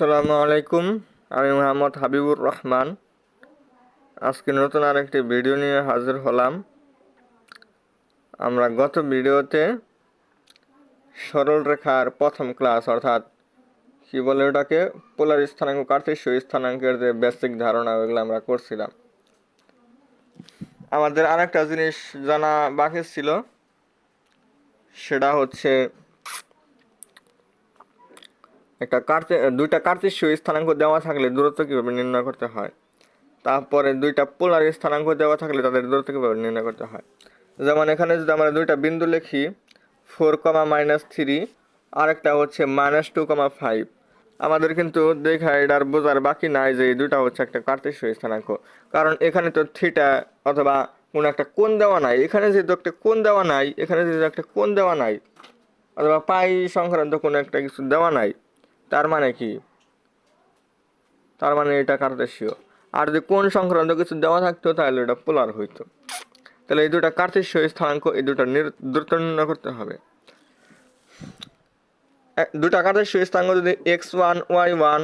আসসালামু আলাইকুম। আমি মোহাম্মদ হাবিবুর রহমান। আজকে নতুন আরেকটি ভিডিও নিয়ে হাজির হলাম। আমরা গত ভিডিওতে সরল রেখার প্রথম ক্লাস অর্থাৎ কি বলে ওটাকে? পোলার স্থানাঙ্ক কার্তেশ্য স্থানাঙ্কের যে বেসিক ধারণা, ওইগুলো আমরা করছিলাম। আমাদের আরেকটা জিনিস জানা বাকি ছিল, সেটা হচ্ছে একটা কার্তে দুইটা কার্তেশীয় স্থানাঙ্ক দেওয়া থাকলে দূরত্ব কীভাবে নির্ণয় করতে হয়? তারপরে দুইটা পোলার স্থানাঙ্ক দেওয়া থাকলে তাদের দূরত্ব কীভাবে নির্ণয় করতে হয়? যেমন এখানে যদি আমরা দুইটা বিন্দু লিখি ফোর কমা মাইনাস থ্রি আরেকটা হচ্ছে মাইনাস টু কমা ফাইভ আমাদের কিন্তু দেখা এটার বোঝার বাকি নাই যে এই দুইটা হচ্ছে একটা কার্তেশীয় স্থানাঙ্ক। কারণ এখানে তো থিটা অথবা কোনো একটা কোণ দেওয়া নাই। এখানে যেহেতু একটা কোণ দেওয়া নাই, এখানে যেহেতু একটা কোণ দেওয়া নাই, অথবা পাই সংক্রান্ত কোনো একটা কিছু দেওয়া নাই তার মানে কি? তার মানে এটা কার্তেশীয় আর যদি কোন সংক্রান্ত কিছু দেওয়া থাকতো, তাহলে এটা পোলার হইতো। তাহলে এই দুটা কার্তেশীয় স্থানাঙ্ক এই দুটা দ্রুত নির্ণয় করতে হবে। দুটা কার্তেশীয় স্থানাঙ্ক যদি এক্স ওয়ান, ওয়াই ওয়ান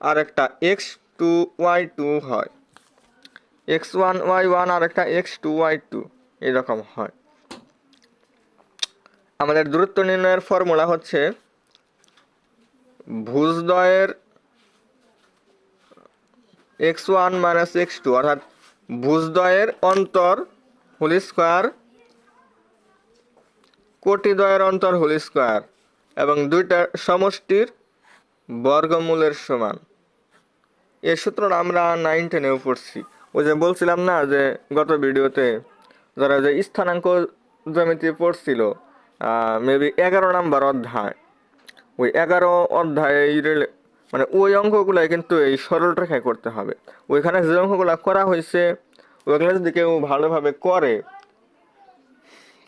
আর একটা এক্স টু, ওয়াই টু হয়। এক্স ওয়ান, ওয়াই ওয়ান আর একটা এক্স টু, ওয়াই টু এরকম হয়। আমাদের দূরত্ব নির্ণয়ের ফর্মুলা হচ্ছে ভুজদ্বয়ের x one minus x two, অর্থাৎ ভুজদ্বয়ের অন্তর হোল স্কোয়ার কোটিদ্বয়ের অন্তর হোল স্কোয়ার এবং দুইটার সমষ্টির বর্গমূলের সমান। এই সূত্রটা আমরা নাইন টেনেও পড়ছি। ওই যে বলছিলাম না যে গত ভিডিওতে যারা যে স্থানাঙ্ক জ্যামিতি পড়ছিল মেবি এগারো নাম্বার অধ্যায় ওই এগারো অধ্যায়ে এই রিলে- মানে ওই অঙ্কগুলাই কিন্তু এই সরল রেখায় করতে হবে। ওইখানে যে অঙ্কগুলো করা হয়েছে ওইগুলো যদি কেউ ভালোভাবে করে,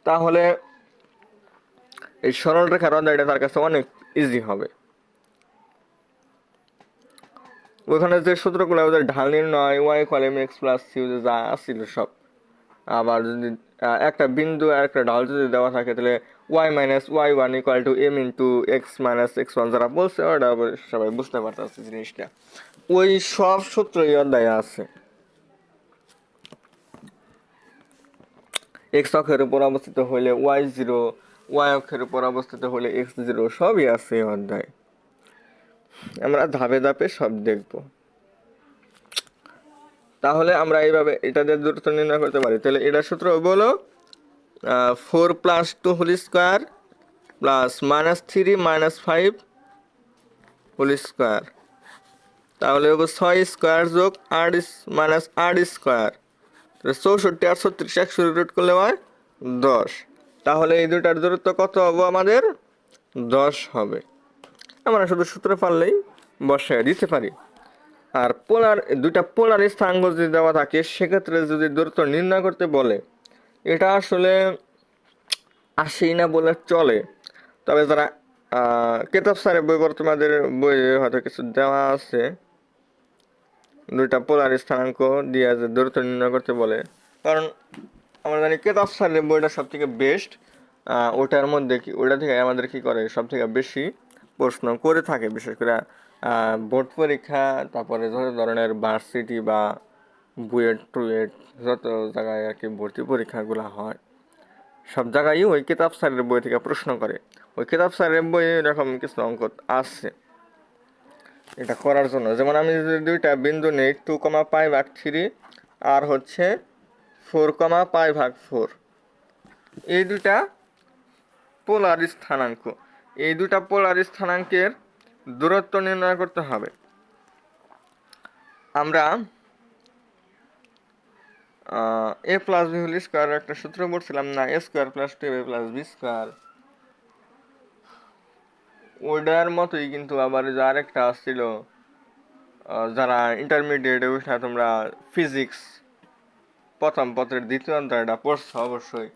তাহলে এই সরল রেখার অধ্যায়টা তার কাছে অনেক ইজি হবে। ওইখানে যে সূত্রগুলো, ওদের ঢাল নির্ণয় ওয়াই কলেম এক্স প্লাস সিউ যা আসছিল সব। আবার যদি একটা বিন্দু আর একটা ঢাল যদি দেওয়া থাকে, তাহলে y minus y one equal to m into x minus x one যারা বলছে ওটা সবাই বুঝতে পারতেছে জিনিসটা। ওই সব সূত্র এই অধ্যায়ে আছে। এক্স অক্ষের উপর অবস্থিত হলে ওয়াই জিরো ওয়াই অক্ষের উপর অবস্থিত হলে এক্স জিরো সবই আছে এই অধ্যায়ে। আমরা ধাপে ধাপে সব দেখব। তাহলে আমরা এইভাবে এটা দিয়ে দূরত্ব নির্ণয় করতে পারি। তাহলে এটা সূত্র বলো four plus two whole square plus minus three minus five whole square তাহলে হবে ছয় স্কোয়ার যোগ আট মাইনাস আট স্কোয়ার চৌষট্টি আর ছত্রিশ একশো রুট করলে হয় দশ। তাহলে এই দুটার দূরত্ব কত হবে আমাদের? দশ হবে। আমরা শুধু সূত্র পারলেই বসায় দিতে পারি। আর পোলার, দুইটা পোলার স্থানাঙ্ক যদি দেওয়া থাকে, সেক্ষেত্রে যদি দূরত্ব নির্ণয় করতে বলে এটা আসলে আসেই না বলে চলে। তবে যারা কেতাব স্যারের বই তোমাদের বইয়ে হয়তো কিছু দেওয়া আছে। দুইটা পোলার স্থানাঙ্ক দিয়ে যে দূরত্ব নির্ণয় করতে বলে। কারণ আমরা জানি কেতাব স্যারের বইটা সব থেকে বেস্ট ওটার মধ্যে কি ওটা থেকে আমাদের কি করে সব থেকে বেশি প্রশ্ন করে থাকে। বিশেষ করে বোর্ড পরীক্ষা, তারপরে ধরনের ভার্সিটি বা বুয়েট টুয়েট যত জায়গায় আর কি ভর্তি পরীক্ষাগুলো হয়, সব জায়গায় ওই কিতাব স্যারের বই থেকে প্রশ্ন করে। ওই কিতাব স্যারের বইয়ে এরকম কিছু অঙ্ক আসছে এটা করার জন্য। যেমন আমি যদি দুইটা বিন্দু নেই টু কমা পাই ভাগ থ্রি আর হচ্ছে ফোর কমা পাই ভাগ ফোর এই দুটা পোলার স্থানাঙ্ক। এই দুটা পোলার স্থানাঙ্কের দূরত্ব নির্ণয় করতে হবে। আমরা a plus b whole square একটা সূত্র পড়ছিলাম না a square plus two a plus b square ওইটার মতোই কিন্তু আবার যে আরেকটা আসছিল যারা ইন্টারমিডিয়েটে উঠা তোমরা ফিজিক্স প্রথম পত্রের দ্বিতীয় অধ্যায়টা পড়ছো অবশ্যই।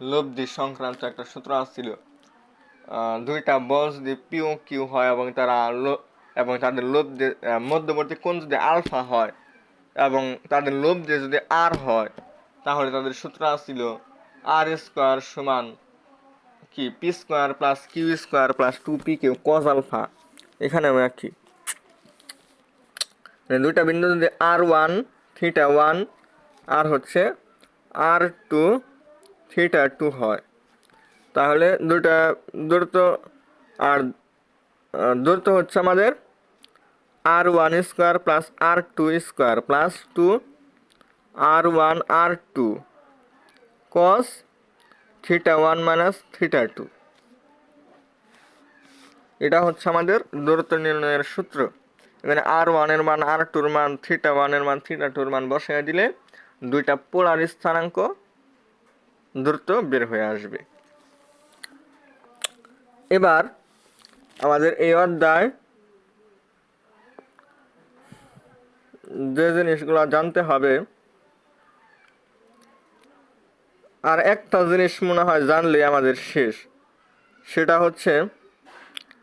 লব্ধি সংক্রান্ত একটা সূত্র আসছিল দুইটা বল যদি পিউ কিউ হয় এবং তারা এবং তাদের দিয়ে মধ্যবর্তী কোণ যদি আলফা হয় এবং তাদের লোভ দিয়ে যদি আর হয়, তাহলে তাদের সূত্র ছিল আর স্কোয়ার সমান কি? P square plus q square plus two p q cos alpha. এখানেও একই। মানে দুইটা বিন্দু যদি আর ওয়ান, থিটা ওয়ান, আর হচ্ছে আর টু, থিটা টু হয়। তাহলে দুটা দূরত্ব আর দূরত্ব হচ্ছে আমাদের r one square plus r two square plus two r one r two cos theta one minus theta two এটা হচ্ছে আমাদের দূরত্ব নির্ণয়ের সূত্র। এখানে আর ওয়ানের মান আর টুর মান থিটা ওয়ানের মান থিটা টুর মান বসাই দিলে দুইটা পোলার স্থানাঙ্ক দূরত্ব বের হয়ে আসবে। এবার আমাদের এই অধ্যায় যে জিনিসগুলো জানতে হবে, আর একটা জিনিস মনে হয় জানলে আমাদের শেষ, সেটা হচ্ছে,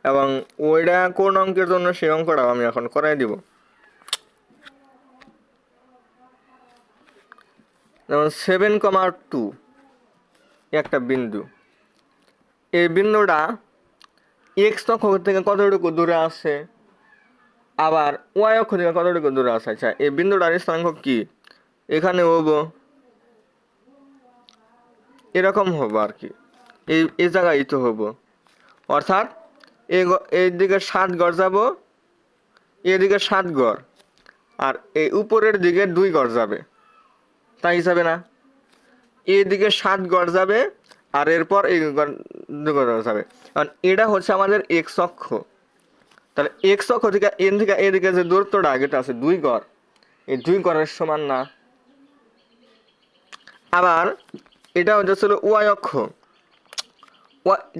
এবং ওইটা কোন অঙ্কের জন্য সেই অঙ্কটাও আমি এখন করাই দিব। যেমন সেভেন কমা টু একটা বিন্দু। এই বিন্দুটা এক্স অক্ষ থেকে কতটুকু দূরে আছে? আবার ওয়াই অক্ষ থেকে কতটুকু দূরে আছে? আচ্ছা এই বিন্দুটার স্থানাঙ্ক কি? এখানে হব, এরকম হব আর কি। এই এই জায়গায় তো হব। অর্থাৎ এই দিকে সাত গড় যাব এদিকে সাত গড়, আর এই উপরের দিকে দুই গড় যাবে। তাই হিসাবে না? এদিকে সাত গড় যাবে, আর এরপর এই গড় যাবে। কারণ এটা হচ্ছে আমাদের এক্স অক্ষ। তাহলে এক্স অক্ষ থেকে এন থেকে এদিকে যে দূরত্বটা আগেটা আছে দুই গড়, এই দুই গড়ের সমান না। আবার এটা হচ্ছে ছিল ওয়াই অক্ষ।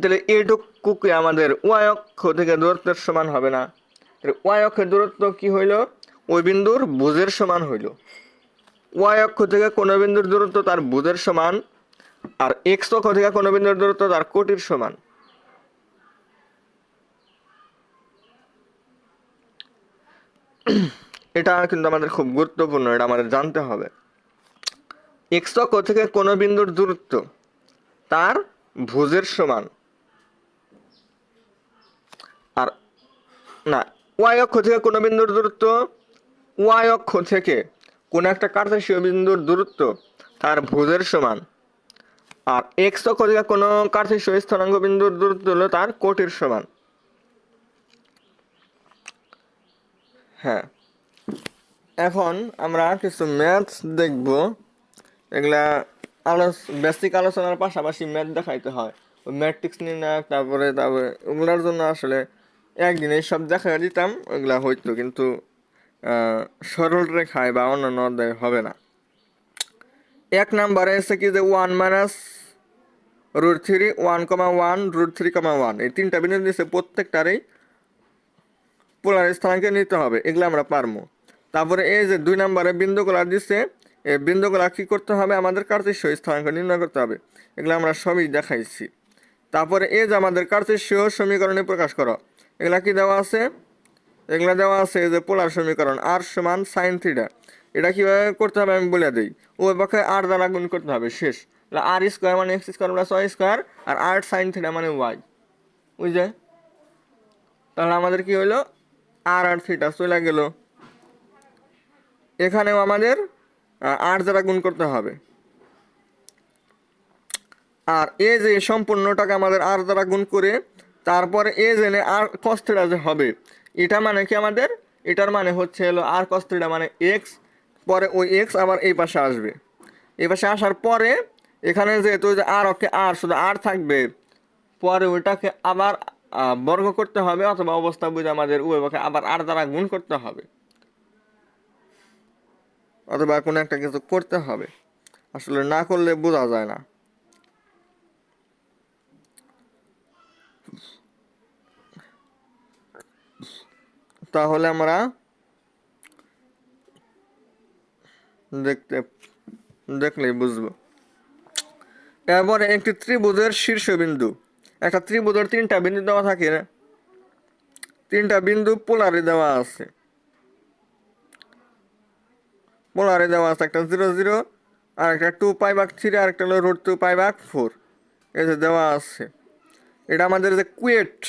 তাহলে এইটুকু আমাদের ওয়াই অক্ষ থেকে দূরত্বের সমান হবে না। তাহলে ওয়াই অক্ষের দূরত্ব কি হইল? ওই বিন্দুর বুঝের সমান হইল। ওয়াই অক্ষ থেকে কোনো বিন্দুর দূরত্ব তার বুধের সমান, আর এক্স অক্ষ থেকে কোনো বিন্দুর দূরত্ব তার কোটির সমান। এটা কিন্তু আমাদের খুব গুরুত্বপূর্ণ, এটা আমাদের জানতে হবে। এক্স অক্ষ থেকে কোনো বিন্দুর দূরত্ব তার ভুজের সমান। আর না ওয়াই অক্ষ থেকে কোনো বিন্দুর দূরত্ব ওয়াই অক্ষ থেকে কোনো একটা কার্তেশীয় বিন্দুর দূরত্ব তার ভুজের সমান। আর এক্স অক্ষ থেকে কোনো কার্তেশীয় স্থানাঙ্ক বিন্দুর দূরত্ব হলো তার কোটির সমান। হ্যাঁ। এখন আমরা কিছু ম্যাথস দেখব। এগুলা আলোচ বেসিক আলোচনার পাশাপাশি ম্যাথ দেখাইতে হয়। ওই ম্যাট্রিক্স নির্ণায়ক তারপরে তারপরে ওগুলার জন্য আসলে একদিনে সব দেখা দিতাম ওগুলা হইতো কিন্তু সরল রেখায় বা অন্যান্য অধ্যায় হবে না। এক নাম্বারে এসে কি যে one minus root three one comma one root three comma one এই তিনটা বিন্দু দিয়েছে প্রত্যেকটারই পোলার স্থানাঙ্কে নিতে হবে, এগুলো আমরা পারব। তারপরে এই যে দুই নম্বরে বিন্দুগুলা দিচ্ছে এই বিন্দুগুলা কী করতে হবে? আমাদের কার্তেশীয় স্থানাঙ্ক নির্ণয় করতে হবে, এগুলো আমরা সবই দেখাইছি। তারপরে এই যে আমাদের কার্তেশীয় সমীকরণে প্রকাশ করো, এগুলা কি দেওয়া আছে? এগুলা দেওয়া আছে যে পোলার সমীকরণ, আর সমান সাইন থিটা এটা কীভাবে করতে হবে আমি বলে দিই ওই পক্ষে আর দ্বারা গুণ করতে হবে, শেষ। আর স্কোয়ার মানে x square plus y square আর আর সাইন থিটা মানে ওয়াই বুঝলে? তাহলে আমাদের কি হলো আর আর থিটা চলে গেল। এখানেও আমাদের আর দ্বারা গুণ করতে হবে। আর এ যে সম্পূর্ণটাকে আমাদের আর দ্বারা গুণ করে, তারপরে এ জেনে আর কস্থিটা যে হবে, এটা মানে কি আমাদের? এটার মানে হচ্ছে হলো আর কস্থিটা মানে এক্স পরে ওই এক্স আবার এই পাশে আসবে। এই পাশে আসার পরে, এখানে যেহেতু যে আর ওকে আর শুধু আর থাকবে, পরে ওইটাকে আবার বর্গ করতে হবে অথবা অবস্থা বুঝে আমাদের উভয়কে আবার আর দ্বারা গুণ করতে হবে। অথবা কোনো একটা কিছু করতে হবে। আসলে না করলে বোঝা যায় না। তাহলে আমরা দেখতে, দেখলেই বুঝব। এরপরে একটি ত্রিভুজের শীর্ষবিন্দু। একটা ত্রিভুজের তিনটা বিন্দু দেওয়া থাকে তিনটা বিন্দু পোলারে দেওয়া আছে। পোলারে দেওয়া আছে একটা জিরো জিরো, আর একটা টু পাই বাক থ্রি আর একটা হলো রুট টু পাই বাক ফোর যে দেওয়া আছে। এটা আমাদের যে কুয়েট।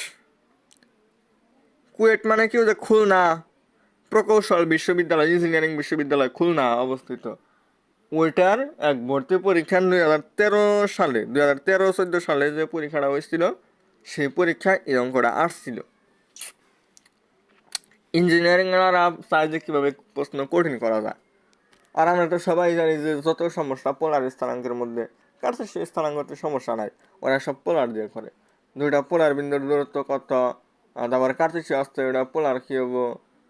কুয়েট মানে কি? যে খুলনা প্রকৌশল বিশ্ববিদ্যালয় ইঞ্জিনিয়ারিং বিশ্ববিদ্যালয় খুলনা অবস্থিত। ওইটার এক ভর্তি পরীক্ষা দুই হাজার তেরো সালে, দুই হাজার তেরো চোদ্দ সালে যে পরীক্ষাটা হয়েছিল, সেই পরীক্ষায় এই অঙ্কটা আসছিল। ইঞ্জিনিয়ারিং চায় যে কীভাবে প্রশ্ন কঠিন করা যায়। আর আমরা তো সবাই জানি যে যত সমস্যা পোলার স্থানাঙ্কের মধ্যে কার্তেশীয় স্থানাঙ্কতে সমস্যা নাই, ওরা সব পোলার দিয়ে করে। দুইটা পোলার বিন্দুর দূরত্ব কত, আর তারপরে কার্তেশীয় আসতে ওটা পোলার কী হব?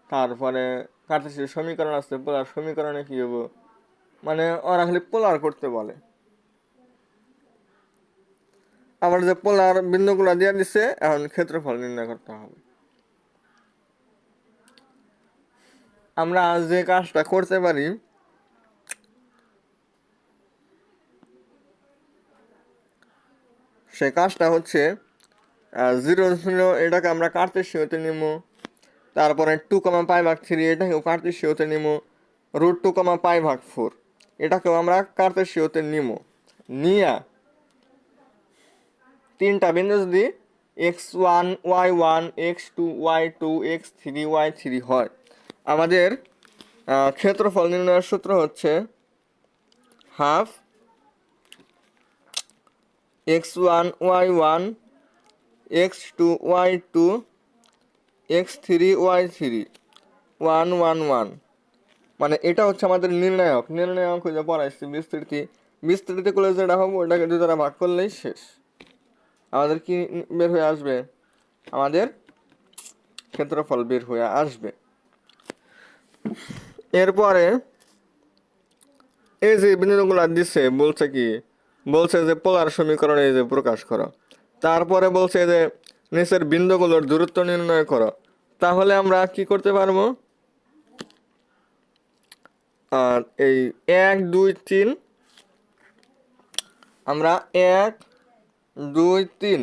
তারপরে কার্তেশীয় সমীকরণ আসতে পোলার সমীকরণে কী হব? মানে ওরা খালি পোলার করতে বলে। আবার যে পোলার বিন্দুগুলো দিয়ে দিছে, এখন ক্ষেত্রফল নির্ণয় করতে হবে। আমরা যে কাজটা করতে পারি, সে কাজটা হচ্ছে জিরো জিরো এটাকে আমরা কার্তেশীয়তে নিব তারপরে টু কমা পাই ভাগ থ্রি এটাকেও কার্তেশীয়তে নিব রুট টু কমা পাই ভাগ ফোর এটাকেও আমরা কার্তেশীয়তে নিব নিয়া, তিনটা বিন্দু যদি x one, y one, x two, y two, x three, y three হয়, আমাদের ক্ষেত্রফল নির্ণয়ের সূত্র হচ্ছে half x one, y one, x two, y two, x three, y three, one one one. মানে এটা হচ্ছে আমাদের নির্ণায়ক। নির্ণায়ক হয়ে পড়াইছি বিস্তৃতি। বিস্তৃতি করলে যেটা হবে, ওটাকে দুই দ্বারা ভাগ করলেই শেষ। আমাদের কি বের হয়ে আসবে? আমাদের ক্ষেত্রফল বের হয়ে আসবে। এরপরে এই যে বিন্দুগুলো দিচ্ছে বলছে কি? বলছে যে পোলার সমীকরণে এই যে প্রকাশ করো। তারপরে বলছে যে নিচের বিন্দুগুলোর দূরত্ব নির্ণয় করো। তাহলে আমরা কি করতে পারব? আর এই এক, দুই, তিন। আমরা এক, দুই, তিন।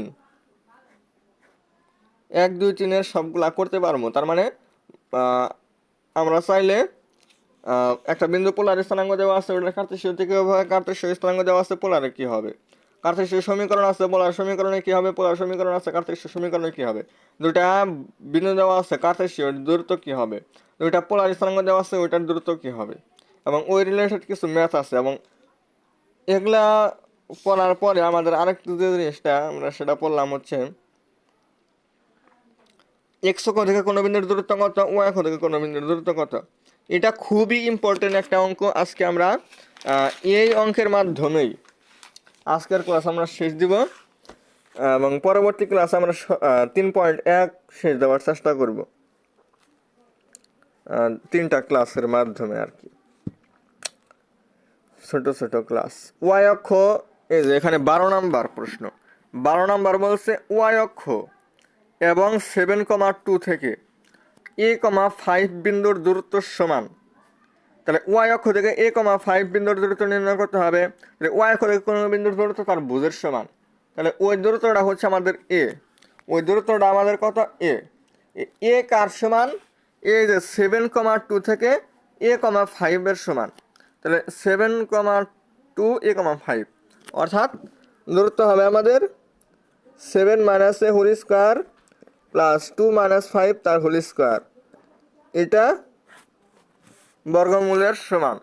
এক, দুই, তিনের সবগুলা করতে পারব। তার মানে আমরা চাইলে একটা বিন্দু পোলার স্থানাঙ্ক দেওয়া আছে ওটা কার্তেশীয় থেকে হবে কার্তেশীয় স্থানাঙ্ক দেওয়া আছে, পোলারে কী হবে? কার্তেশীয় সমীকরণ আছে, পোলার সমীকরণে কী হবে? পোলার সমীকরণ আছে, কার্তেশীয় সমীকরণে কী হবে? দুটা বিন্দু দেওয়া আছে, কার্তেশীয় দূরত্ব কী হবে? দুইটা পোলার স্থানাঙ্ক দেওয়া আছে, ওইটার দূরত্ব কী হবে? এবং ওই রিলেটেড কিছু ম্যাথ আছে এবং এগুলা পড়ার পরে আমাদের আরেকটু যে জিনিসটা আমরা সেটা পড়লাম হচ্ছে এক্স অক্ষ থেকে কোনো বিন্দুর দূরত্ব কত ওয়াই অক্ষ থেকে কোনো বিন্দুর দূরত্ব কত? এটা খুবই ইম্পর্টেন্ট একটা অঙ্ক। আজকে আমরা এই অঙ্কের মাধ্যমেই আজকের ক্লাস আমরা শেষ দিব, এবং পরবর্তী ক্লাস আমরা তিন পয়েন্ট এক শেষ দেওয়ার চেষ্টা করব তিনটা ক্লাসের মাধ্যমে আর কি। ছোট ছোট ক্লাস ওয়াই অক্ষ, এই যে এখানে বারো নাম্বার প্রশ্ন। বারো নাম্বার বলছে ওয়াই অক্ষ এবং সেভেন কমা টু থেকে এ কমা ফাইভ বিন্দুর দূরত্ব সমান। তাহলে ওয়াই অক্ষ থেকে এ কমা ফাইভ বিন্দুর দূরত্ব নির্ণয় করতে হবে। তাহলে ওয়াই অক্ষ থেকে কোনো বিন্দুর দূরত্ব? তার বুঝের সমান। তাহলে ওই দূরত্বটা হচ্ছে আমাদের এ ওই দূরত্বটা আমাদের কত? এ এ কার সমান? এ যে সেভেন কমা টু থেকে এ কমা ফাইভের সমান। তাহলে seven comma two a comma five অর্থাৎ দূরত্ব হবে আমাদের seven minus a whole square plus two minus five তার হোল স্কোয়ার এটা বর্গমূলের সমান।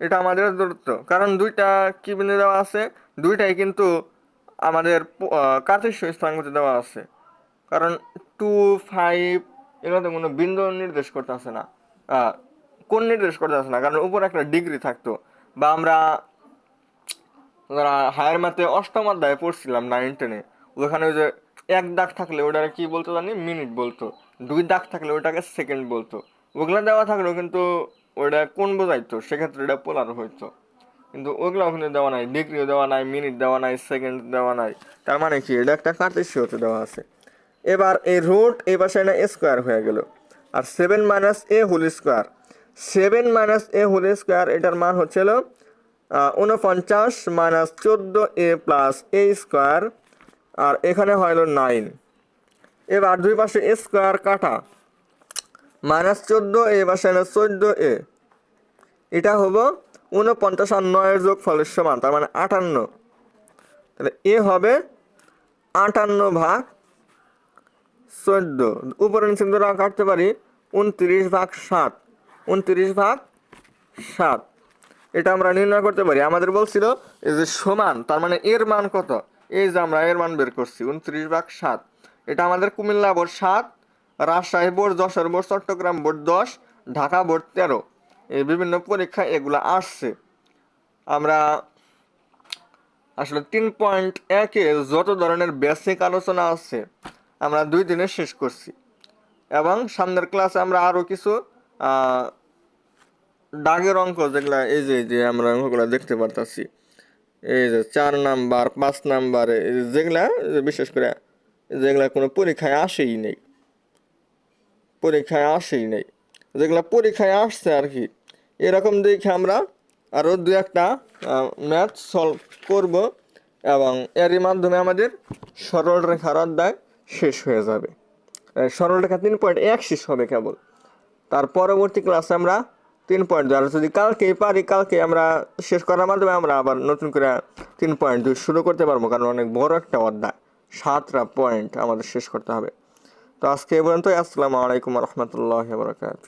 এটা আমাদের দূরত্ব। কারণ দুইটা কি বিন্দু দেওয়া আছে? দুইটাই কিন্তু আমাদের কার্তেশীয় স্থানাঙ্কতে দেওয়া আছে। কারণ টু ফাইভ এগুলোতে কোনো বিন্দু নির্দেশ করতে আসে না কোন নির্দেশ করতে আসে না? কারণ উপর একটা ডিগ্রি থাকতো। বা আমরা যারা হায়ার ম্যাথে অষ্টম অধ্যায়ে পড়ছিলাম নাইন টেনে ওখানে ওই যে এক দাগ থাকলে ওটাকে কি বলতো জানি? মিনিট বলতো। দুই দাগ থাকলে ওটাকে সেকেন্ড বলতো। ওগুলো দেওয়া থাকলেও কিন্তু ওটা কোন বোঝাইতো? সেক্ষেত্রে এটা পোলার হইতো। কিন্তু ওগুলো ওখানে দেওয়া নাই। ডিগ্রিও দেওয়া নাই মিনিট দেওয়া নাই সেকেন্ড দেওয়া নাই। তার মানে কি? এটা একটা কার্তেশীয়তে দেওয়া আছে। এবার এই রুট এই পাশে না স্কোয়ার হয়ে গেল। আর seven minus a whole square seven minus a whole square, এটার মান হচ্ছিল উনপঞ্চাশ মাইনাস চোদ্দ এ প্লাস এ স্কোয়ার, আর এখানে হলো নাইন। এবার দুই পাশে এ স্কোয়ার কাটা, মাইনাস চোদ্দ এ পাশে না চোদ্দ এ। এটা হব উনপঞ্চাশ আর নয়ের যোগ ফলের সমান, তার মানে আটান্ন। তাহলে এ হবে আটান্ন ভাগ চোদ্দ। উপরে নিচে ধরে কাটতে পারি, উনত্রিশ ভাগ সাত। উনত্রিশ ভাগ সাত। এটা আমরা নির্ণয় করতে পারি। আমাদের বলছিল, এই যে সমান, তার মানে এর মান কত? এই যে আমরা এর মান বের করছি, উনত্রিশ ভাগ সাত। এটা আমাদের কুমিল্লা বোর্ড সাত, Rajshahi board Jessore board, Chittagong board দশ, ঢাকা বোর্ড তেরো। এই বিভিন্ন পরীক্ষা এগুলো আসছে। আমরা আসলে তিন পয়েন্ট একে যত ধরনের বেসিক আলোচনা আছে, আমরা দুই দিনে শেষ করছি। এবং সামনের ক্লাসে আমরা আরও কিছু দাগের অঙ্ক যেগুলা, এই যে যে আমরা অঙ্কগুলো দেখতে পারতাছি, এই যে চার নাম্বার, পাঁচ নাম্বার যেগুলা বিশেষ করে যেগুলা কোনো পরীক্ষায় আসেই নেই, পরীক্ষায় আসেই নেই, যেগুলা পরীক্ষায় আসছে আর কি, এরকম দেখে আমরা আরও দু একটা ম্যাথ সলভ করব এবং এরই মাধ্যমে আমাদের সরল রেখার অধ্যায় শেষ হয়ে যাবে। সরল রেখা তিন পয়েন্ট এক শেষ হবে কেবল। তার পরবর্তী ক্লাসে আমরা তিন পয়েন্ট আর যদি কালকেই পারি কালকে আমরা শেষ করার মাধ্যমে আমরা আবার নতুন করে তিন পয়েন্ট দুই শুরু করতে পারব, কারণ অনেক বড় একটা অধ্যায়। সাতটা পয়েন্ট আমাদের শেষ করতে হবে। তো আজকে এ পর্যন্ত আসসালামু আলাইকুম রহমতুল্লাহ বরকাত